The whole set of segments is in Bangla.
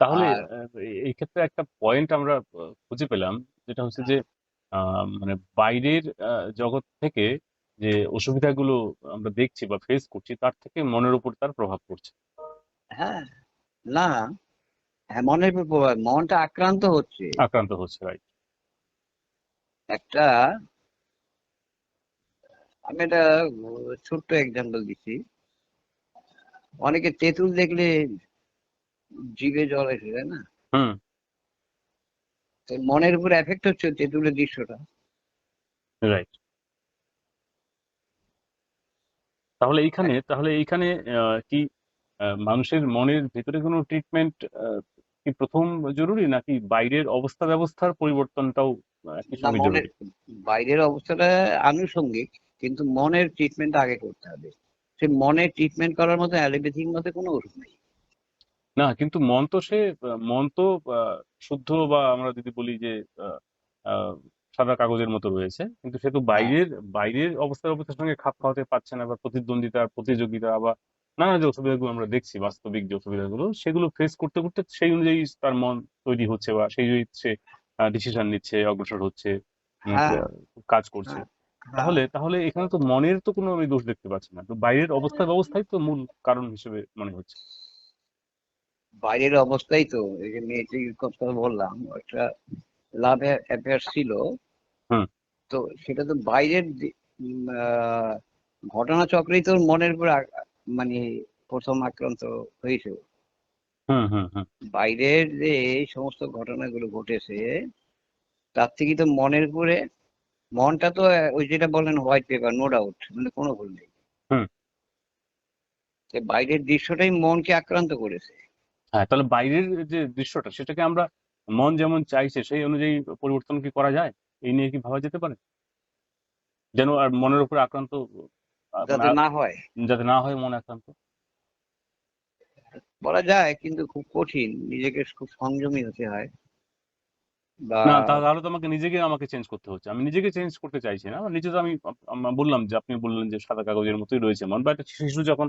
তাহলে আর এই- ক্ষেত্রে একটা পয়েন্ট আমরা খুঁজে পেলাম। যেটা হচ্ছে যে আহ, মানে বাইরের জগৎ থেকে যে অসুবিধাগুলো আমরা দেখছি বা ফেস করছি তার থেকে মনের উপর তার প্রভাব পড়ছে। হ্যাঁ না। হ্যাঁ মনের উপর প্রভাব মনটা আক্রান্ত হচ্ছে। আক্রান্ত হচ্ছে রাইট একটা আমি একটা ছোট্ট এক্সাম্পল দিচ্ছি। অনেকে তেঁতুল দেখলে জিভে জল এসে যায় না? হুম। মনের উপর এফেক্ট হচ্ছে তেঁতুলের দৃশ্যটা। রাইট তাহলে এইখানে তাহলে এইখানে কি মানুষের মনের ভেতরে কোনো ট্রিটমেন্ট কি প্রথম জরুরি নাকি বাইরের অবস্থা ব্যবস্থার পরিবর্তনটাও বাইরের অবস্থাটা আনুষঙ্গিক কিন্তু মনের ট্রিটমেন্ট আগে করতে হবে। সে মনের ট্রিটমেন্ট করার মতো অ্যালোপ্যাথির মধ্যে কোনো ওষুধ নেই। না কিন্তু মন তো সে মন তো আহ, শুদ্ধ বা আমরা যদি বলি যে সাদা কাগজের মতো রয়েছে কিন্তু সে তো হ্যাঁ। বাইরের বাইরের অবস্থার অবস্থার সঙ্গে খাপ খাওয়াতে পারছে না বা প্রতিদ্বন্দ্বিতা প্রতিযোগিতা বা নানা যে অসুবিধাগুলো আমরা দেখছি বাস্তবিক যে অসুবিধাগুলো সেগুলো ফেস করতে করতে সেই অনুযায়ী তার মন তৈরি হচ্ছে বা সেই অনুযায়ী সে ডিসিশন নিচ্ছে অগ্রসর হচ্ছে হ্যাঁ। কাজ করছে। হ্যাঁ। তাহলে তাহলে এখানে তো মনের তো কোনো আমি দোষ দেখতে পাচ্ছি না তো বাইরের অবস্থা ব্যবস্থাই তো মূল কারণ হিসেবে মনে হচ্ছে। বাইরের অবস্থাই তো এই যে মেয়েটির কথা বললাম একটা লাভ অ্যাফেয়ার ছিল। তো সেটা তো বাইরের আহ, ঘটনাচক্রেই তোর মনের উপর মানে প্রথম আক্রান্ত হয়েছে। বাইরের যে এই সমস্ত ঘটনাগুলো ঘটেছে তার থেকে তো মনের উপরে মনটা তো ওই যেটা বলেন হোয়াইট পেপার নো ডাউট মানে কোনো ভুল নেই। বাইরের দৃশ্যটাই মনকে আক্রান্ত করেছে। হ্যাঁ তাহলে বাইরের যে দৃশ্যটা সেটাকে আমরা মন যেমন চাইছে সেই অনুযায়ী পরিবর্তন কি করা যায়? এই নিয়ে কি ভাবা যেতে পারে? যেন আর মনের উপর আক্রান্ত মানে যাতে না হয়। যাতে না হয় মন আক্রান্ত? বলা যায় কিন্তু খুব কঠিন নিজেকে খুব সংযমী হতে হয়। না তাহলে তো আমাকে নিজেকে আমাকে চেঞ্জ করতে হচ্ছে। আমি নিজেকে চেঞ্জ করতে চাইছি না। নিজে তো আমি বললাম যে আপনি বললেন যে সাদা কাগজের মতোই রয়েছে মন বা একটা শিশু যখন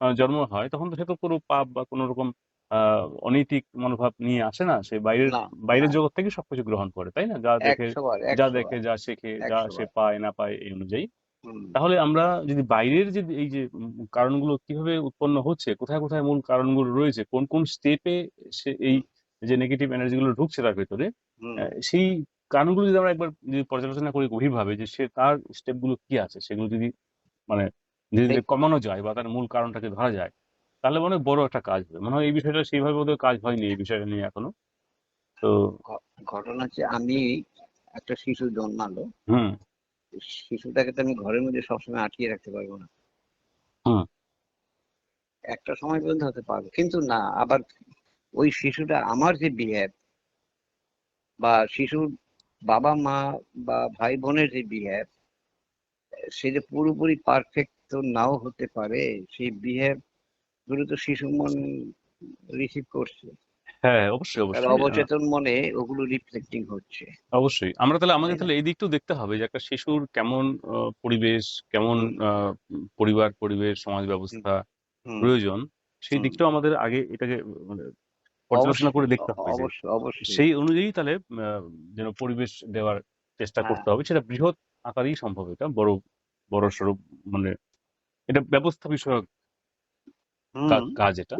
জন্ম হয় তখন তো সে তো কোনো পাপ বা কোনো রকম আহ অনৈতিক মনোভাব নিয়ে আসে না সে বাইরের না বাইরের না। জগৎ থেকে সবকিছু গ্রহণ করে তাই না? যা দেখে একশো বার যা একশো দেখে বার যা শেখে যা একশো সে বার। পায় না পায় এই অনুযায়ী। হুম। তাহলে আমরা যদি বাইরের যে এই যে উম কারণগুলো কীভাবে উৎপন্ন হচ্ছে কোথায় কোথায় মূল কারণগুলো রয়েছে কোন কোন স্টেপে সে এই যে নেগেটিভ এনার্জি গুলো ঢুকছে তার ভেতরে হুম। আহ, সেই কারণগুলো যদি আমরা একবার যদি পর্যালোচনা করি গভীরভাবে যে সে তার স্টেপগুলো কি আছে সেগুলো যদি মানে ধীরে ধীরে কমানো যায় বা তার মূল কারণটাকে ধরা যায় তাহলে মনে হয় বড় একটা কাজ হবে। মনে হয় এই বিষয়টা সেইভাবে বোধহয় কাজ হয়নি এই বিষয়টা নিয়ে এখনও। তো ঘটনা হচ্ছে আমি একটা শিশু জন্মালো। হুম। শিশুটাকে তো আমি ঘরের মধ্যে সবসময় আটকিয়ে রাখতে পারব না। হুম। একটা সময় পর্যন্ত হতে পারব। কিন্তু না আবার ওই শিশুটা আমার যে বিহেভ বা শিশুর বাবা মা বা ভাই বোনের যে বিহেভ সে যে পুরোপুরি পারফেক্ট তো নাও হতে পারে সেই বিহেভ গুলো তো শিশু মন রিসিভ করছে। হ্যাঁ অবশ্যই অবশ্যই অবচেতন মনে ওগুলো রিফ্লেক্টিং হচ্ছে। অবশ্যই। আমরা তাহলে আমাদের তাহলে এই দিকটাও দেখতে হবে যে একটা শিশুর কেমন পরিবেশ কেমন পরিবার পরিবেশ সমাজ ব্যবস্থা প্রয়োজন সেই দিকটাও আমাদের আগে এটাকে মানে পর্যালোচনা করে দেখতে হবে অবশ্যই অবশ্যই সেই অনুযায়ী তাহলে যেন পরিবেশ দেওয়ার চেষ্টা হ্যাঁ। করতে হবে। সেটা বৃহৎ আকারেই সম্ভব এটা বড় বড় সড়ো মানে এটা ব্যবস্থা বিষয়ক কাজ এটা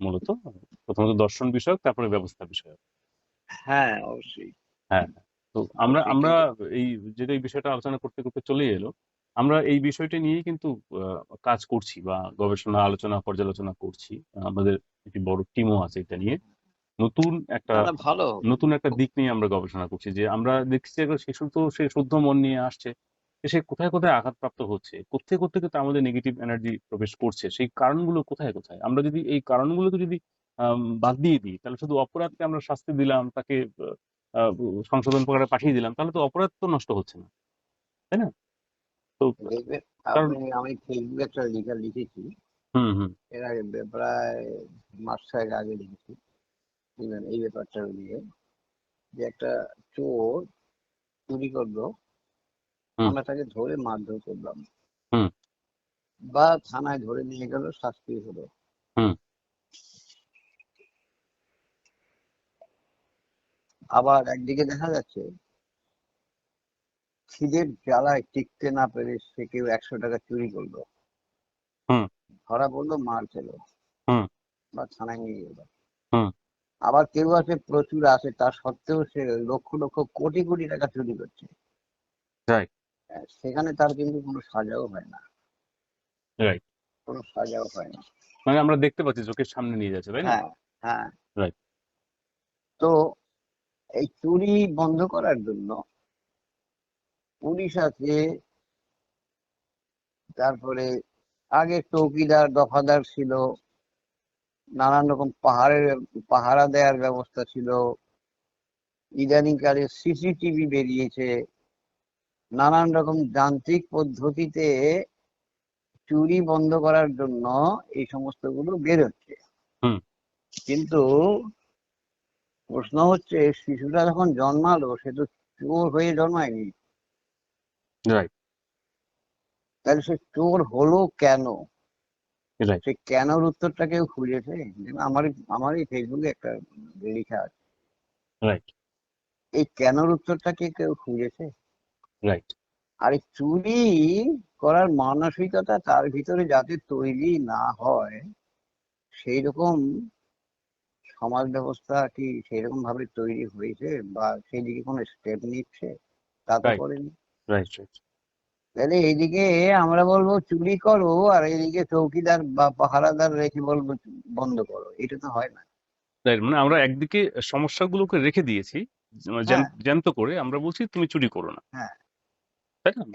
মূলত। প্রথমত দর্শন বিষয়ক তারপরে ব্যবস্থা বিষয়ক। হ্যাঁ অবশ্যই। হ্যাঁ তো আমরা আমরা এই যেটা এই বিষয়টা আলোচনা করতে করতে চলে এলো আমরা এই বিষয়টা নিয়েই কিন্তু কাজ করছি বা গবেষণা আলোচনা পর্যালোচনা করছি। আমাদের একটি বড় টিমও আছে এটা নিয়ে। নতুন একটা ভালো। নতুন একটা দিক নিয়ে আমরা গবেষণা করছি যে আমরা দেখছি শিশু তো সে শুদ্ধ মন নিয়ে আসছে। সে কোথায় কোথায় আঘাতপ্রাপ্ত হচ্ছে কোথায় কোথায় কিন্তু আমাদের নেগেটিভ এনার্জি প্রবেশ করছে সেই কারণগুলো কোথায় কোথায়? আমরা যদি এই কারণগুলোকে যদি বাদ দিয়ে দিই তাহলে শুধু অপরাধকে আমরা শাস্তি দিলাম তাকে সংশোধন প্রকারে পাঠিয়ে দিলাম তাহলে তো অপরাধ তো নষ্ট হচ্ছে না। তাই না? তো আমি ফেসবুকে একটা লেখা লিখেছি। হুম হুম। এর আগে প্রায় মাস ছয়েক আগে লিখেছি। এই ব্যাপারটা নিয়ে। যে একটা চোর চুরি করল আমরা তাকে ধরে মারধর করলাম। বা থানায় ধরে নিয়ে গেল শাস্তি হলো। আবার একদিকে দেখা যাচ্ছে খিদের জ্বালায় টিকতে না পেরে সে কেউ একশো টাকা চুরি করল। হুম। ধরা পড়ল মার খেলো। বা থানায় নিয়ে গেল। আবার কেউ আছে প্রচুর আছে তার সত্ত্বেও সে লক্ষ লক্ষ কোটি কোটি টাকা চুরি করছে। সেখানে তার কিন্তু কোনো সাজাও হয় না. কোনো সাজাও হয় না। মানে আমরা দেখতে পাচ্ছি চোখের সামনে নিয়ে যাচ্ছে তাই না? হ্যাঁ হ্যাঁ. তো এই চুরি বন্ধ করার জন্য পুলিশ আছে তারপরে আগে চৌকিদার দফাদার ছিল নানান রকম পাহাড়ের পাহারা দেওয়ার ব্যবস্থা ছিল ইদানিংকালে সিসিটিভি বেরিয়েছে। নানান রকম যান্ত্রিক পদ্ধতিতে চুরি বন্ধ করার জন্য এই সমস্তগুলো বেরোচ্ছে। কিন্তু প্রশ্ন হচ্ছে শিশুটা যখন জন্মালো সে তো চোর হয়ে জন্মায়নি। তাহলে সে চোর হলো কেন? সে কেনর উত্তরটা কেউ খুঁজেছে? আমার আমার এই ফেসবুকে একটা লেখা আছে। এই কেনর উত্তরটা কি কেউ খুঁজেছে? রাইট আর চুরি করার মানসিকতা তার ভিতরে যাতে তৈরি না হয় সেই রকম সমাজ ব্যবস্থা কি সেরকম ভাবে তৈরি হয়েছে বা সেই দিকে কোনো স্টেপ নিচ্ছে? তা তো করেনি। তাহলে এইদিকে আমরা বলব চুরি করো আর এইদিকে চৌকিদার বা পাহারাদার রেখে বলব বন্ধ করো। এটা তো হয় না। মানে আমরা একদিকে সমস্যাগুলোকে রেখে দিয়েছি হ্যাঁ। জ্যান্ত করে আমরা বলছি তুমি চুরি করো না। হ্যাঁ।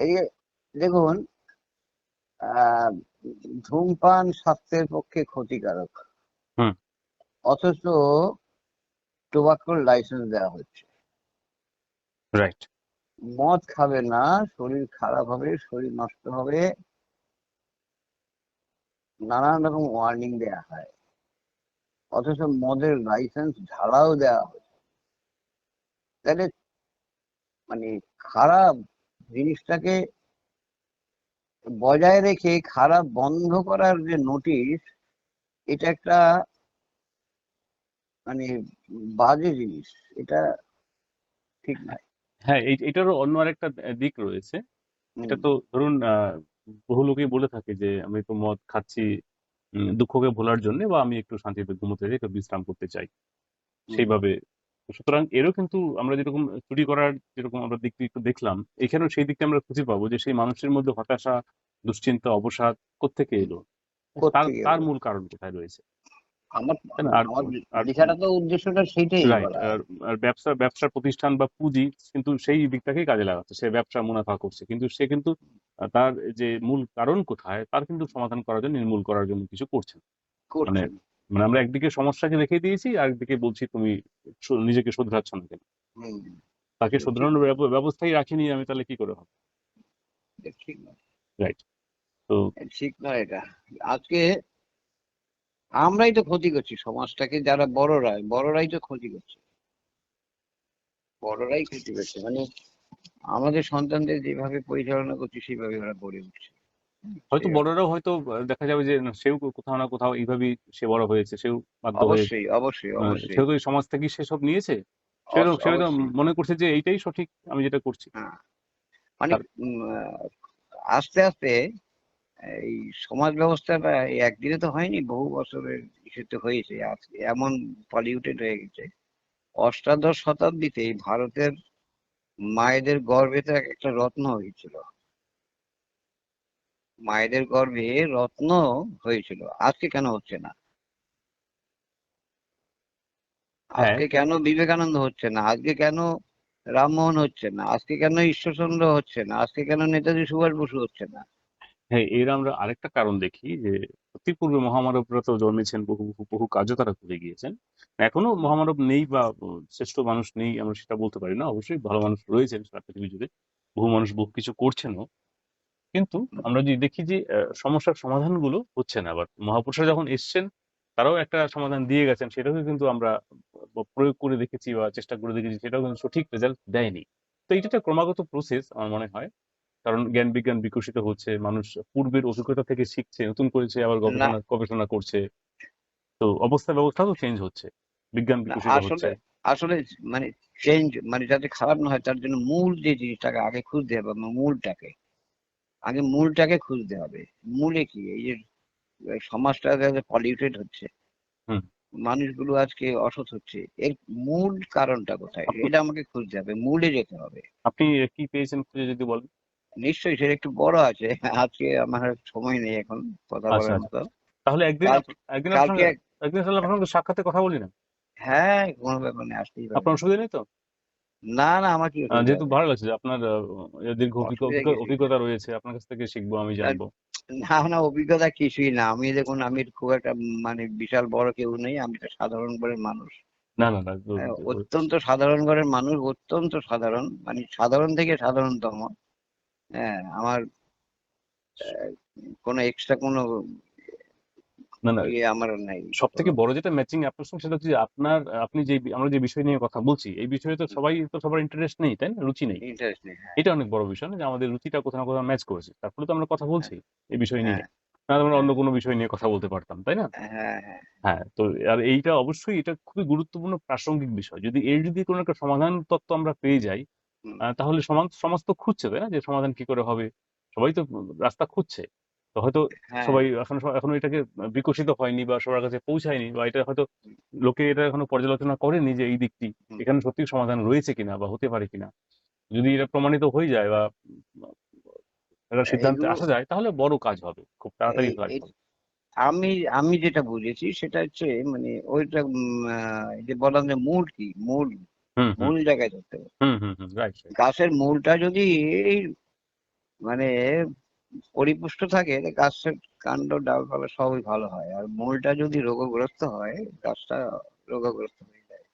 এই যে দেখুন ধূমপান স্বাস্থ্যের পক্ষে ক্ষতিকারক। অথচ টোবাকোর লাইসেন্স দেওয়া হচ্ছে। রাইট মদ খাবে না শরীর খারাপ হবে শরীর নষ্ট হবে। নানান রকম ওয়ার্নিং দেওয়া হয়। অথচ মদের লাইসেন্স ঝাড়াও দেওয়া হচ্ছে তাহলে মানে খারাপ জিনিসটাকে বজায় রেখে খারাপ বন্ধ করার যে নোটিশ এটা একটা মানে বাজে জিনিস। এটা ঠিক নয় হ্যাঁ এই- এটারও অন্য আরেকটা দিক রয়েছে। এটা তো ধরুন আহ, বহু লোকেই বলে থাকে যে আমি তো মদ খাচ্ছি দুঃখকে ভোলার জন্য বা আমি একটু শান্তিতে ঘুমোতে চাই একটু বিশ্রাম করতে চাই। সেইভাবে সুতরাং এরও কিন্তু আমরা যেরকম চুরি করার যেরকম আমরা দিকটি একটু দেখলাম এখানেও সেই দিকটা আমরা খুঁজে পাবো যে সেই মানুষের মধ্যে হতাশা দুশ্চিন্তা অবসাদ কোত্থেকে এলো? তার তার মূল কারণ কোথায় রয়েছে? আমার আর লেখাটা তো উদ্দেশ্যটা সেইটাই আর আর ব্যবসা ব্যবসার প্রতিষ্ঠান বা পুঁজি কিন্তু সেই দিকটাকেই কাজে লাগাচ্ছে। সে ব্যবসা মুনাফা করছে। কিন্তু সে কিন্তু তার যে মূল কারণ কোথায় তার কিন্তু সমাধান করার জন্য নির্মূল করার জন্য কিছু করছে না। করছে মানে আমরা একদিকে সমস্যাকে রেখে দিয়েছি আর একদিকে বলছি তুমি নিজেকে শোধরাচ্ছ না কেন? তাকে শোধরানোর ব্যবস্থাই রাখিনি আমি তাহলে কি করে হবে? ঠিক নয়। রাইট তো ঠিক নয় এটা। আজকে আমরাই তো ক্ষতি করছি সমাজটাকে যারা বড়রা বড়রাই তো ক্ষতি করছে। বড়রাই ক্ষতি করছে। মানে আমাদের সন্তানদের যেভাবে পরিচালনা করছি সেভাবে ওরা গড়ে উঠছে। হয়তো বড়রাও হয়তো দেখা যাবে যে না, সেও কোথাও না কোথাও এইভাবেই সে বড় হয়েছে সেও বাধ্য হয়ে অবশ্যই অবশ্যই আহ, অবশ্যই। সেও তো এই সমাজ থেকেই সেসব নিয়েছে। সেও অবশ্য- সেও তো অবশ্যই। মনে করছে যে এইটাই সঠিক আমি যেটা করছি। হ্যাঁ। মানে তার- উম, আহ, আস্তে আস্তে এই সমাজ ব্যবস্থাটা এই একদিনে তো হয়নি বহু বছরের ইসেতে হয়েছে। আজকে এমন পলিউটেড হয়ে গেছে। অষ্টাদশ শতাব্দীতে ভারতের মায়েদের গর্ভে তো এক- একটা রত্ন হয়েছিল। মায়েদের গর্ভে রত্ন হয়েছিল। আজকে কেন হচ্ছে না? হ্যাঁ। আজকে কেন বিবেকানন্দ হচ্ছে না? আজকে কেন রামমোহন হচ্ছে না? আজকে কেন ঈশ্বরচন্দ্র হচ্ছে না? আজকে কেন নেতাজি সুভাষ বসু হচ্ছে না? হ্যাঁ এর আমরা আরেকটা কারণ দেখি যে অতি পূর্বে মহামানবরা তো জন্মেছেন বহু বহু বহু কাজও তারা করে গিয়েছেন। এখনও মহামানব নেই বা শ্রেষ্ঠ মানুষ নেই আমরা সেটা বলতে পারি না। অবশ্যই ভালো মানুষ রয়েছেন সারা পৃথিবী জুড়ে। বহু মানুষ বহু কিছু করছেনও। কিন্তু আমরা যদি দেখি যে সমস্যার সমাধানগুলো হচ্ছে না। আবার মহাপুরুষরা যখন এসছেন তারাও একটা সমাধান দিয়ে গেছেন সেটাকে কিন্তু আমরা প্রয়োগ করে দেখেছি বা চেষ্টা করে দেখেছি সেটাও কিন্তু সঠিক রেজাল্ট দেয়নি। তো এটা একটা ক্রমাগত প্রসেস আমার মনে হয়। কারণ জ্ঞান বিজ্ঞান বিকশিত হচ্ছে মানুষ পূর্বের অভিজ্ঞতা থেকে শিখছে নতুন করেছে আবার গবেষণা গবেষণা করছে। তো অবস্থা ব্যবস্থা তো চেঞ্জ হচ্ছে। বিজ্ঞান বিকশিত আসলে হচ্ছে। আসলে মানে চেঞ্জ মানে যাতে খারাপ না হয় তার জন্য মূল যে জিনিসটাকে আগে খুঁজতে হবে মূলটাকে। আগে মূলটাকে খুঁজতে হবে। মূলে কি? এই যে সমাজটা পলিউটেড হচ্ছে মানুষগুলো আজকে অসৎ হচ্ছে এর মূল কারণটা কোথায়? এটা আমাকে খুঁজতে হবে মূলে যেতে হবে। আপনি কি পেয়েছেন খুঁজে যদি বলেন? নিশ্চয়ই সেটা একটু বড় আছে আজকে আমার সময় নেই এখন কথা আচ্ছা, বলার মতো। তাহলে একদিন একদিন আপনার একদিন আপনার সাক্ষাতে কথা বলি না? হ্যাঁ কোনো ব্যাপার নেই আসতেই আপনার অসুবিধা নেই তো? না না আমার কি অসুবিধা যেহেতু ভালো লাগছে যে আপনার দীর্ঘ অভিজ্ঞতা রয়েছে আপনার কাছ থেকে শিখব আমি জানব। না না অভিজ্ঞতা কিছুই না। আমি দেখুন আমি খুব একটা মানে বিশাল বড় কেউ নেই আমি একটা সাধারণ ঘরের মানুষ। না না না হ্যাঁ, অত্যন্ত সাধারণ ঘরের মানুষ অত্যন্ত সাধারণ মানে সাধারণ থেকে সাধারণতম। হ্যাঁ আমার কোনো এক্সট্রা কোনো না না আমার নাই। সব থেকে বড় যেটা ম্যাচিং আপনার সঙ্গে সেটা হচ্ছে আপনার আপনি যে আমরা যে বিষয় নিয়ে কথা বলছি এই বিষয়ে তো সবাই তো সবার ইন্টারেস্ট নেই তাই না? রুচি নেই। ইন্টারেস্ট নেই হ্যাঁ। এটা অনেক বড় বিষয় না যে আমাদের রুচিটা কোথাও না কোথাও ম্যাচ করেছে। তারপরে তো আমরা কথা বলছি এই বিষয় নিয়ে। হ্যাঁ। না আমরা অন্য কোনো বিষয় নিয়ে কথা বলতে পারতাম তাই না? হ্যাঁ হ্যাঁ হ্যাঁ। তো আর এইটা অবশ্যই এটা খুবই গুরুত্বপূর্ণ প্রাসঙ্গিক বিষয়। যদি এর যদি কোনো একটা সমাধান তত্ত্ব আমরা পেয়ে যাই তাহলে সমাজ সমাজ তো খুঁজছে তাই না? যে সমাধান কি করে হবে? সবাই তো রাস্তা খুঁজছে। তো হয়তো হ্যাঁ। সবাই এখন এখনও এটাকে বিকশিত হয়নি বা সবার কাছে পৌঁছায়নি বা এটা হয়তো লোকে এটা এখনও পর্যালোচনা করেনি যে এই দিকটি এখানে সত্যি সমাধান রয়েছে কিনা বা হতে পারে কিনা। যদি এটা প্রমাণিত হয়ে যায় বা একটা সিদ্ধান্তে আসা যায় তাহলে বড় কাজ হবে। খুব তাড়াতাড়ি কাজ হবে। আমি আমি যেটা বুঝেছি সেটা হচ্ছে মানে ওইটা যে বললাম যে মূল কি? মূল মূল জায়গায় ধরতে হবে। হুম হুম হুম গাছের মূলটা যদি মানে পরিপুষ্ট থাকে গাছের কাণ্ড ডালপালা সবই ভালো হয়। আর মূলটা যদি রোগগ্রস্ত হয় গাছটা রোগগ্রস্ত হয়ে যায়।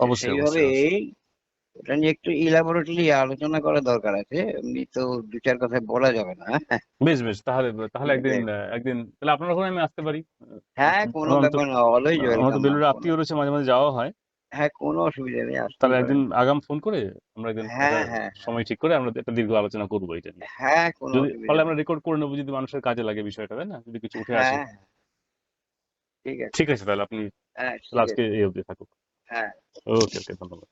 অবশ্যই সেইভাবে। এটা নিয়ে একটু ইলাবোরেটলি আলোচনা করা দরকার আছে। এমনি তো দু চার কথায় বলা যাবে না। বেশ বেশ তাহলে তাহলে একদিন একদিন তাহলে আপনার ওখানে আমি আসতে পারি। হ্যাঁ কোনো ব্যাপার না অলওয়েজ ওয়েলকাম আমার তো বেলুড়ে আত্মীয় রয়েছে মাঝে মাঝে যাওয়া হয়। হ্যাঁ কোনো অসুবিধা নেই আসতে তাহলে। একদিন আগাম ফোন করে আমরা একদিন হ্যাঁ, একটা হ্যাঁ, সময় ঠিক করে আমরা একটা দীর্ঘ আলোচনা করব এটা নিয়ে। হ্যাঁ কোনো যদি অসুবিধা তাহলে নেই। আমরা রেকর্ড করে নেব যদি মানুষের কাজে লাগে বিষয়টা তাই না? যদি কিছু উঠে আসে। হ্যাঁ ঠিক আছে। ঠিক আছে তাহলে আপনি হ্যাঁ ঠিক তাহলে আছে। আজকে এই অবধি থাকুক। হ্যাঁ। ওকে ওকে ধন্যবাদ।